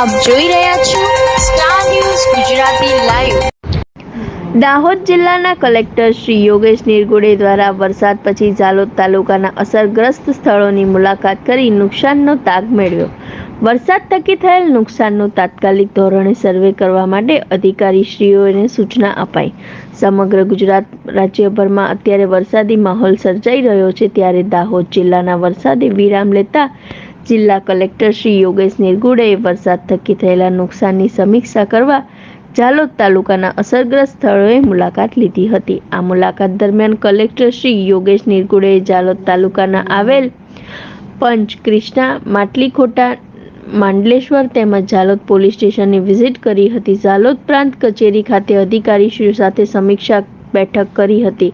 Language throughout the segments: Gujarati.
આપ જોઈ રહ્યા છો star news Gujarati live Dahod જિલ્લાના કલેક્ટર શ્રી યોગેશ નિરગુડે દ્વારા વરસાદ પછી ઝાલોદ તાલુકાના અસરગ્રસ્ત સ્થળોની મુલાકાત કરી નુકસાનનો તાગ મેળવ્યો. વરસાદ થકી થયેલ નુકસાનનો તાત્કાલિક ધોરણે સર્વે કરવા માટે અધિકારીશ્રીઓને સૂચના અપાઈ. સમગ્ર ગુજરાત રાજ્યભરમાં અત્યારે વરસાદી માહોલ સર્જાઈ રહ્યો છે ત્યારે દાહોદ જિલ્લાના વરસાદે વિરામ લેતા જિલ્લા કલેક્ટર શ્રી યોગેશ નિરગુડેએ વરસાદ થકી થયેલા નુકસાનની સમીક્ષા કરવા ઝાલોદ તાલુકાના અસરગ્રસ્ત સ્થળોએ મુલાકાત લીધી હતી. આ મુલાકાત દરમિયાન કલેક્ટર શ્રી યોગેશ નિર્ગુડેએ ઝાલોદ તાલુકાના આવેલ પંચ ક્રિષ્ના માટલીખોટા, માંડલેશ્વર તેમજ ઝાલોદ પોલીસ સ્ટેશનની વિઝિટ કરી હતી. ઝાલોદ પ્રાંત કચેરી ખાતે અધિકારીશ્રીઓ સાથે સમીક્ષા બેઠક કરી હતી.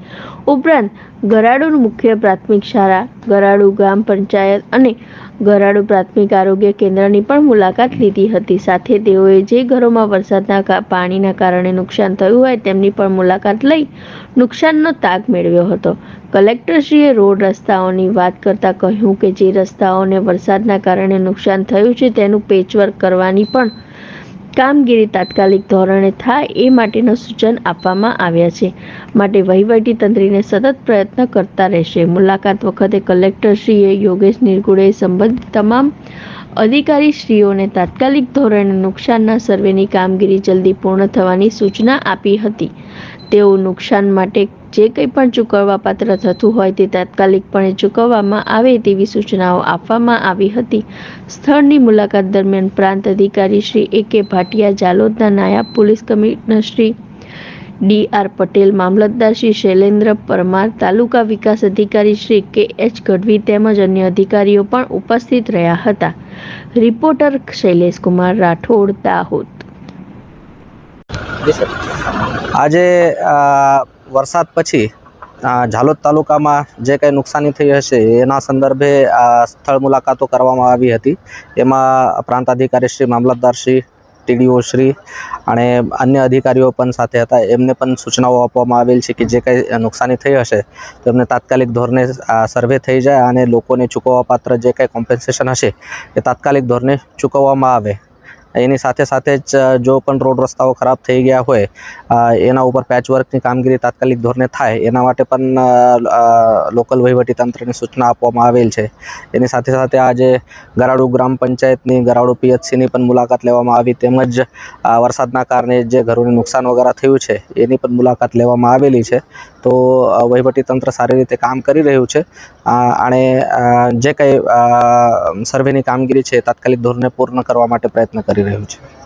ઉપરાંત ગરાડુ મુખ્ય પ્રાથમિક શાળા ગરાડુ ગ્રામ પંચાયત અને ગરાડુ પ્રાથમિક આરોગ્ય કેન્દ્રની પણ મુલાકાત લીધી હતી. સાથે તેઓએ જે ઘરોમાં વરસાદના પાણીના કારણે નુકસાન થયું હોય તેમની પણ મુલાકાત લઈ નુકસાનનો તાગ મેળવ્યો હતો. કલેક્ટરશ્રીએ રોડ રસ્તાઓની વાત કરતા કહ્યું કે જે રસ્તાઓને વરસાદના કારણે નુકસાન થયું છે તેનું પેચવર્ક કરવાની પણ કામગીરી તાત્કાલિક ધોરણે થાય એ માટેનું સૂચન આપવામાં આવ્યા છે. માટે વહીવટી તંત્રીને સતત પ્રયત્ન કરતા રહેશે. મુલાકાત વખતે કલેક્ટરશ્રીએ યોગેશ નિર્ગુડે સંબંધિત તમામ અધિકારીશ્રીઓને તાત્કાલિક ધોરણે નુકસાનના સર્વેની કામગીરી જલ્દી પૂર્ણ થવાની સૂચના આપી હતી. તેઓ નુકસાન માટે જે કંઈ પણ ચૂકવવા પાત્ર થતું હોય તે તાત્કાલિકપણે ચૂકવવામાં આવે તેવી સૂચનાઓ આપવામાં આવી હતી. સ્થળની મુલાકાત દરમિયાન પ્રાંત અધિકારી શ્રી એ કે ભાટિયા જાલોદના નાયબ police commissioner Shri D R Patel, મામલતદાર શ્રી શૈલેન્દ્ર પરમાર, તાલુકા વિકાસ અધિકારી શ્રી કે એચ ગઢવી તેમજ અન્ય અધિકારીઓ પણ ઉપસ્થિત રહ્યા હતા. રિપોર્ટર શૈલેષ કુમાર રાઠોડ દાહોદ આજે વરસાદ પછી ઝાલોદ તાલુકામાં જે કંઈ નુકસાની થઈ હશે, એના સંદર્ભે સ્થળ મુલાકાતો કરવામાં આવી હતી. એમાં પ્રાંત અધિકારી શ્રી, મામલતદાર શ્રી ટીડીઓ શ્રી અને અન્ય અધિકારીઓ પણ સાથે હતા. એમને પણ સૂચનાઓ આપવામાં આવેલ છે કે જે કંઈ નુકસાની થઈ હશે તો એમને તાત્કાલિક ધોરણે સર્વે થઈ જાય અને લોકોને ચૂકવવા પાત્ર જે કંઈ કોમ્પન્સેશન હશે એ તાત્કાલિક ધોરણે ચૂકવવામાં આવે. એની સાથે સાથે જ જો પણ રોડ રસ્તાઓ ખરાબ થઈ ગયા હોય એના ઉપર પેચવર્કની કામગીરી તાત્કાલિક ધોરણે થાય, એના માટે પણ લોકલ વહીવટી તંત્રને સૂચના આપવામાં આવેલ છે. એની સાથે સાથે આજે ગરાડુ ગ્રામ પંચાયતની, ગરાડુ પીએચસીની પણ મુલાકાત લેવામાં આવી, તેમજ વરસાદના કારણે જે ઘરોને નુકસાન વગેરે થયું છે, એની પણ મુલાકાત લેવામાં આવેલી છે. તો વહીવટીતંત્ર વહીવટી તંત્ર સારી રીતે કામ કરી રહ્યું છે. અને જે કંઈ સર્વેની કામગીરી છે તાત્કાલિક ધોરણે પૂર્ણ કરવા માટે પ્રયત્ન કરી રહ્યું છે.